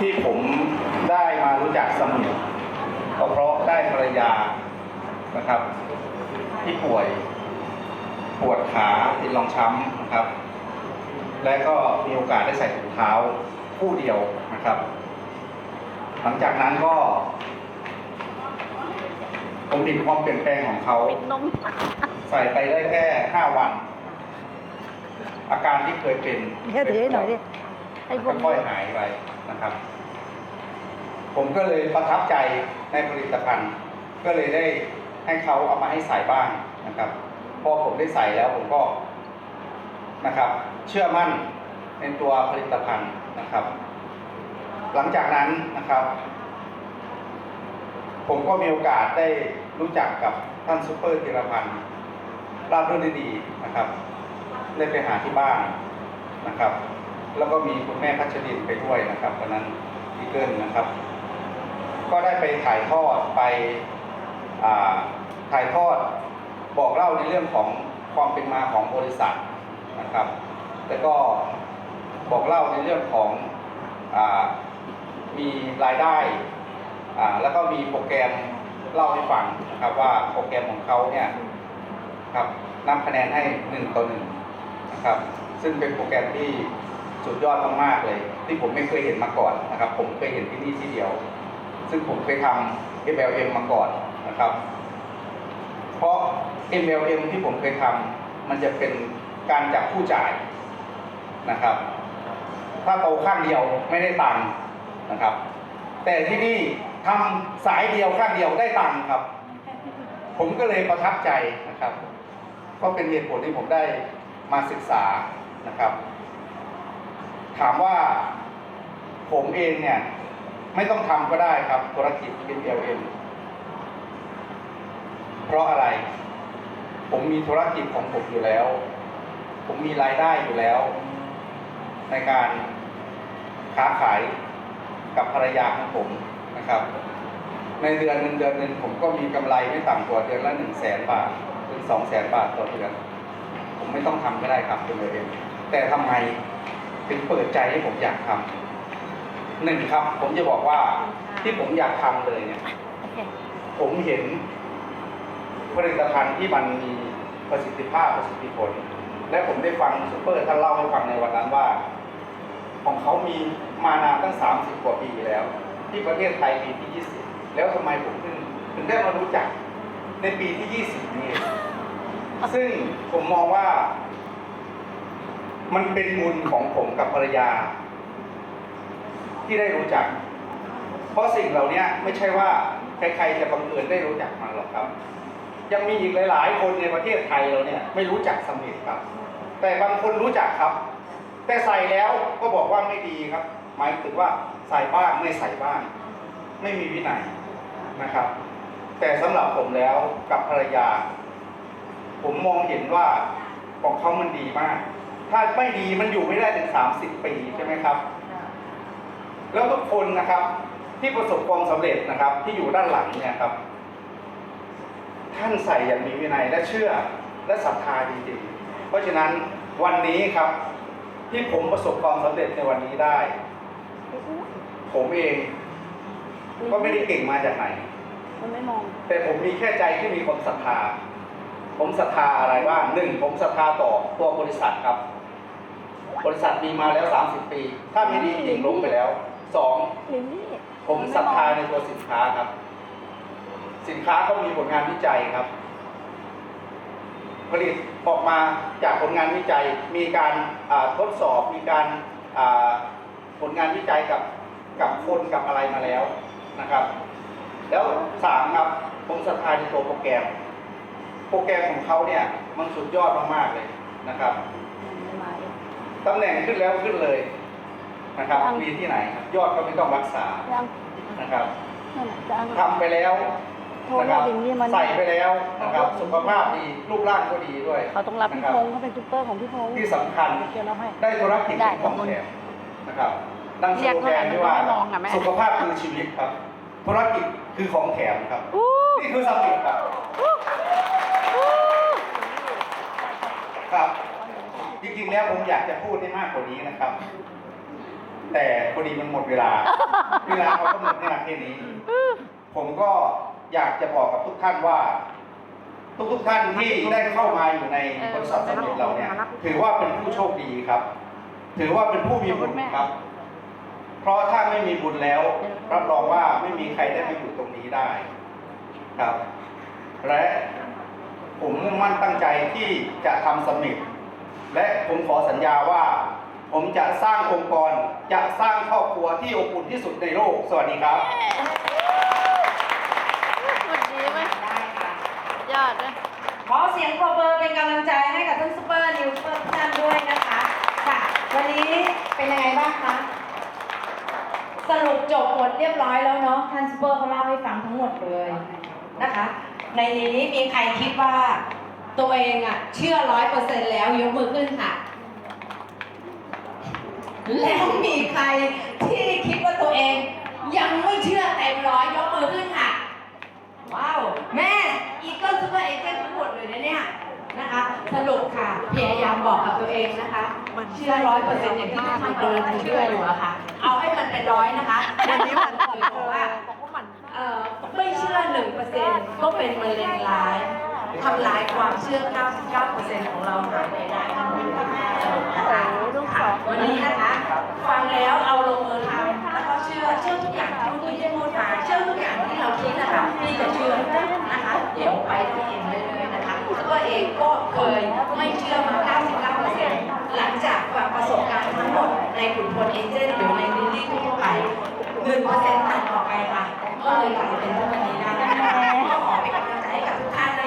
ที่ผมได้มารู้จักสมิธก็เพราะได้ภรรยานะครับ ที่ป่วยปวดขาติดรองช้ำนะครับ และก็มีโอกาสได้ใส่ถุงเท้าคู่เดียวนะครับ หลังจากนั้นก็ ผมเห็นความเปลี่ยนแปลงของเขาปิดนมใส่ไปได้แค่ห้าวัน อาการที่เคยเป็นเดี๋ยวถือให้หน่อยดิไอ้พวกค่อยๆหายไป นะครับ ผมก็เลยประทับใจในผลิตภัณฑ์ ก็เลยได้ให้เขาเอามาให้ใส่บ้างนะครับ พอผมได้ใส่แล้วผมก็นะครับ เชื่อมั่นในตัวผลิตภัณฑ์นะครับ หลังจากนั้นนะครับ ผมก็มีโอกาสได้รู้จักกับท่านซุปเปอร์ธีรพันธ์ราบรื่นดีๆนะครับ ได้ไปหาที่บ้านนะครับ แล้วก็มีคุณแม่พัชรินไปด้วยนะครับวันนั้นอีเกิลนะครับ ก็ได้ไปถ่ายทอดไปถ่ายทอดบอกเล่าในเรื่องของความเป็นมาของบริษัทนะครับแล้วก็บอกเล่าในเรื่องของอมีรายได้แล้วก็มีโปรแกรมเล่าให้ฟังนะครับว่าโปรแกรมของเขาเนี่ยครับนำคะแนนให้หนึ่งต่อหนึ่งนะครับซึ่งเป็นโปรแกรมที่ สุดยอดมากๆเลย ที่ผมไม่เคยเห็นมาก่อนนะครับ ผมเคยเห็นที่นี่ที่เดียว ซึ่งผมเคยทำ MLM มาก่อนนะครับ เพราะ MLM ที่ผมเคยทำมันจะเป็นการจับผู้จ่ายนะครับ ถ้าโตข้างเดียวไม่ได้ตังค์นะครับ แต่ที่นี่ทำสายเดียวข้างเดียวได้ตังค์ครับ ผมก็เลยประทับใจนะครับ ก็เป็นเหตุผลที่ผมได้มาศึกษานะครับ ถามว่าผมเองเนี่ย ไม่ต้องทำก็ได้ครับธุรกิจ MLM เพราะอะไร ผมมีธุรกิจของผมอยู่แล้ว ผมมีรายได้อยู่แล้ว ในการค้าขายกับภรรยาของผมนะครับ ในเดือนหนึ่งเดือนหนึ่งผมก็มีกำไรไม่ต่ำกว่าเดือนละหนึ่งแสนบาทถึงสองแสนบาทต่อเดือน ผมไม่ต้องทำก็ได้ครับเป็นเองแต่ทำไม ถึงเปิดใจให้ผมอยากทำหนึ่งครับ ผมจะบอกว่าที่ผมอยากทำเลยเนี่ยโอเคผมเห็นผลิตภัณฑ์ที่มันมีประสิทธิภาพประสิทธิผล และผมได้ฟังซูเปอร์ท่านเล่าให้ฟังในวันนั้นว่า ของเขามีมานานตั้ง 30 กว่าปีแล้ว ที่ประเทศไทยปีที่ 20 แล้วทำไมผมถึงถึงได้มารู้จักในปีที่ 20 นี้ ซึ่งผมมองว่า มันเป็นบุญของผมกับภรรยา ที่ได้รู้จัก เพราะสิ่งเหล่านี้ไม่ใช่ว่าใครๆจะบังเอิญได้รู้จักมันหรอกครับ ยังมีอีกหลายๆ คนในประเทศไทยเราเนี่ยไม่รู้จักสมิธครับ แต่บางคนรู้จักครับ แต่ใส่แล้วก็บอกว่าไม่ดีครับ หมายถึงว่าใส่บ้างไม่ใส่บ้างไม่มีวินัยนะครับ แต่สำหรับผมแล้วกับภรรยา ผมมองเห็นว่าของเขามันดีมาก ถ้าไม่ดีมันอยู่ไม่ได้ถึงสามสิบปีใช่ไหมครับ แล้วทุกคนนะครับ ที่ประสบความสำเร็จนะครับ ที่อยู่ด้านหลังเนี่ยครับ ท่านใส่อย่างมีวินัยและเชื่อและศรัทธาจริงๆเพราะฉะนั้นวันนี้ครับ ที่ผมประสบความสำเร็จในวันนี้ได้ ผมเองก็ไม่ได้เก่งมาจากไหนมันไม่มองแต่ผมมีแค่ใจที่มีความศรัทธา ผมศรัทธาอะไรบ้างหนึ่งผมศรัทธาต่อตัวบริษัทครับ บริษัทมีมาแล้ว 30 ปี ถ้าไม่ดีจริงล้มไปแล้วสองลินนี่ผมศรัทธาในตัวสินค้าครับ สินค้าเขามีผลงานวิจัยครับ ผลิตออกมาจากผลงานวิจัย มีการทดสอบมีการผลงานวิจัยกับกับคนกับอะไรมาแล้วนะครับ แล้วสามครับผมศรัทธาในตัวโปรแกรม โปรแกรมของเขาเนี่ยมันสุดยอดมากๆเลยนะครับไม่มาเองตำแหน่งขึ้นแล้วขึ้นเลยนะครับยังมีที่ไหนครับยอดก็ไม่ต้องรักษายังนะครับนั่นแหละจะเอาทำไปแล้วโทษนะคว่ารับลินนี่มันใส่ไปแล้วนะครับสุขภาพดีรูปร่างก็ดีด้วยเขาต้องรับพี่นะคพงษ์เขาเป็นซุปเปอร์ของพี่พงษ์ที่สำคัญเดี๋ยวเราให้ได้ธุรกิจได้ของขอบคุณแถมนะครับดังสเรียกโลแกนที่ว่าเท่าไหร่ไม่มองอะแม่สุขภาพคือชีวิตครับธุรกิจคือของแถมครับอู้นี่คือสมิธครับ อู้อู้ครับ จริงๆแล้วผมอยากจะพูดให้มากกว่านี้นะครับ แต่พอดีมันหมดเวลา เวลาเขาก็หมดแค่แค่นี้ ผมก็อยากจะบอกกับทุกท่านว่า ทุกๆท่านที่ได้เข้ามาอยู่ในบริษัทสมิธเราเนี่ย ถือว่าเป็นผู้โชคดีครับ ถือว่าเป็นผู้มีบุญครับ เพราะถ้าไม่มีบุญแล้ว รับรองว่าไม่มีใครได้มาอยู่ตรงนี้ได้ ครับ และ ผมมุ่งมั่นตั้งใจที่จะทำสมิธและผมขอสัญญาว่า ผมจะสร้างองค์กร จะสร้างครอบครัวที่อบอุ่นที่สุดในโลก สวัสดีครับมันดีไหมได้ค่ะ ยอดเลยขอเสียงปรบมือเป็นกำลังใจให้กับท่านซูเปอร์นิวเปอร์ทุกท่านด้วยนะคะ ค่ะ วันนี้เป็นยังไงบ้างคะ สรุปจบหมดเรียบร้อยแล้วเนาะท่านซูเปอร์เขาเล่าให้ฟังทั้งหมดเลย นะคะ ในนี้มีใครคิดว่าตัวเองอะเชื่อร้อยเปอร์เซ็นต์แล้วยกมือขึ้นค่ะ แล้วมีใครที่คิดว่าตัวเอง ยังไม่เชื่อเต็มร้อยยกมือขึ้นค่ะ ว้าว แม่อีเกิลซูเปอร์เอเจนต์ทั้งหมดเลยนะเนี่ยนะคะสรุปค่ะพยายามบอกกับตัวเองนะคะ เชื่อร้อยเปอร์เซ็นต์อย่างที่ท่านเดินเชื่ออยู่อะค่ะ เอาให้มันเป็นร้อยนะคะวันนี้มันเคยบอกว่าเอ่อไม่ เชื่อหนึ่งเปอร์เซ็นต์ก็เป็นมะเร็งร้ายทำลายความเชื่อ 99%ของเราหายไปได้ทั้งหมดสรุปนะคะโอ้โหลูกสองวันนี้นะคะฟังแล้วเอาลงมือทำแล้วก็เชื่อเชื่อทุกอย่างที่คุณได้พูดมาเชื่อทุกอย่างที่เราคิดนะคะที่จะเชื่อนะคะเดี๋ยวไปได้เองเรื่อยๆนะคะแล้วก็เองก็เคย